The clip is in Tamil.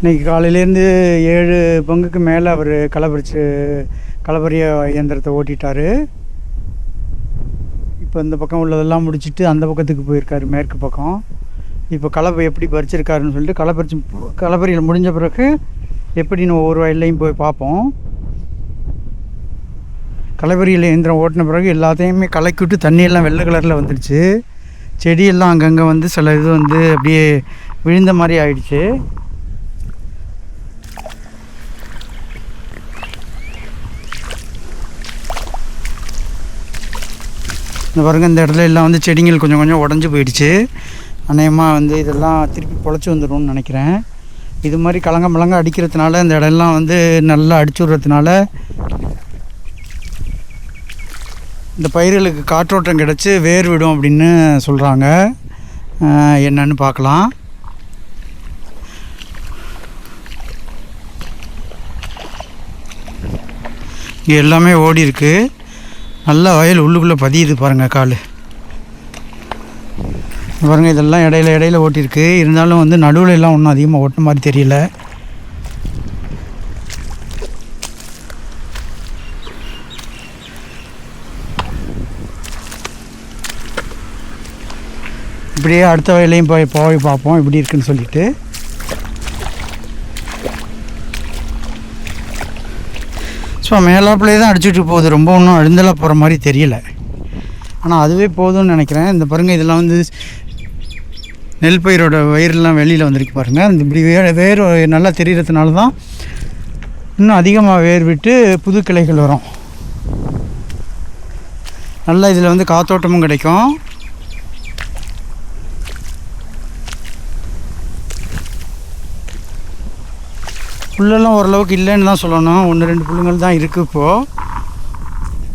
இன்னைக்கு காலையிலேருந்து ஏழு பங்குக்கு மேலே அவர் களப்பறிச்சு களப்பரிய இயந்திரத்தை ஓட்டிட்டார். இப்போ இந்த பக்கம் உள்ளதெல்லாம் முடிச்சுட்டு அந்த பக்கத்துக்கு போயிருக்காரு மேற்கு பக்கம். இப்போ கலப்பை எப்படி பறிச்சிருக்காருன்னு சொல்லிட்டு களப்பறிச்சு களப்பறியில் முடிஞ்ச பிறகு எப்படின்னு ஒவ்வொரு வயல்லையும் போய் பார்ப்போம். களப்பறியில் இயந்திரம் ஓட்டின பிறகு எல்லாத்தையுமே கலக்கி விட்டு தண்ணியெல்லாம் வெள்ளை கலரில் வந்துடுச்சு செடியெல்லாம் அங்கங்கே வந்து சில இது வந்து அப்படியே விழுந்த மாதிரி ஆயிடுச்சு. இந்த பாருங்கள் இந்த இடத்துல எல்லாம் வந்து செடிங்கள் கொஞ்சம் கொஞ்சம் உடஞ்சி போயிடுச்சு. அநேகமாக வந்து இதெல்லாம் திருப்பி பொழைச்சி வந்துடும்னு நினைக்கிறேன். இது மாதிரி கலங்க மலங்க அடிக்கிறதுனால இந்த இடம்லாம் வந்து நல்லா அடிச்சு விட்றதுனால இந்த பயிர்களுக்கு காற்றோட்டம் கிடச்சி வேர் விடும் அப்படின்னு சொல்கிறாங்க என்னன்னு பார்க்கலாம். இங்கே எல்லாமே ஓடி இருக்குது நல்லா வயல் உள்ளுக்குள்ளே பதியுது பாருங்கள் கால். பாருங்கள் இதெல்லாம் இடையில இடையில ஓட்டியிருக்கு. இருந்தாலும் வந்து நடுவில் எல்லாம் ஒன்றும் அதிகமாக ஓட்டின மாதிரி தெரியல. இப்படியே அடுத்த வயலையும் போய் போய் பார்ப்போம் எப்படி இருக்குன்னு சொல்லிட்டு. ஸோ மேலாப்பிலே தான் அடிச்சுட்டு போகுது. ரொம்ப ஒன்றும் அழுந்தலாக போகிற மாதிரி தெரியல. ஆனால் அதுவே போதும்னு நினைக்கிறேன். இந்த பாருங்கள் இதெல்லாம் வந்து நெல் பயிரோட வயிறுலாம் வெளியில் வந்திருக்கு பாருங்கள் அந்த இப்படி வே வேர் நல்லா தெரிகிறதுனால தான் இன்னும் அதிகமாக வேர் விட்டு புது கிளைகள் வரும். நல்லா இதில் வந்து காத்தோட்டமும் கிடைக்கும். புல்லெல்லாம் ஓரளவுக்கு இல்லைன்னு தான் சொல்லணும். ஒன்று ரெண்டு புல்லுங்கள் தான் இருக்குது இப்போது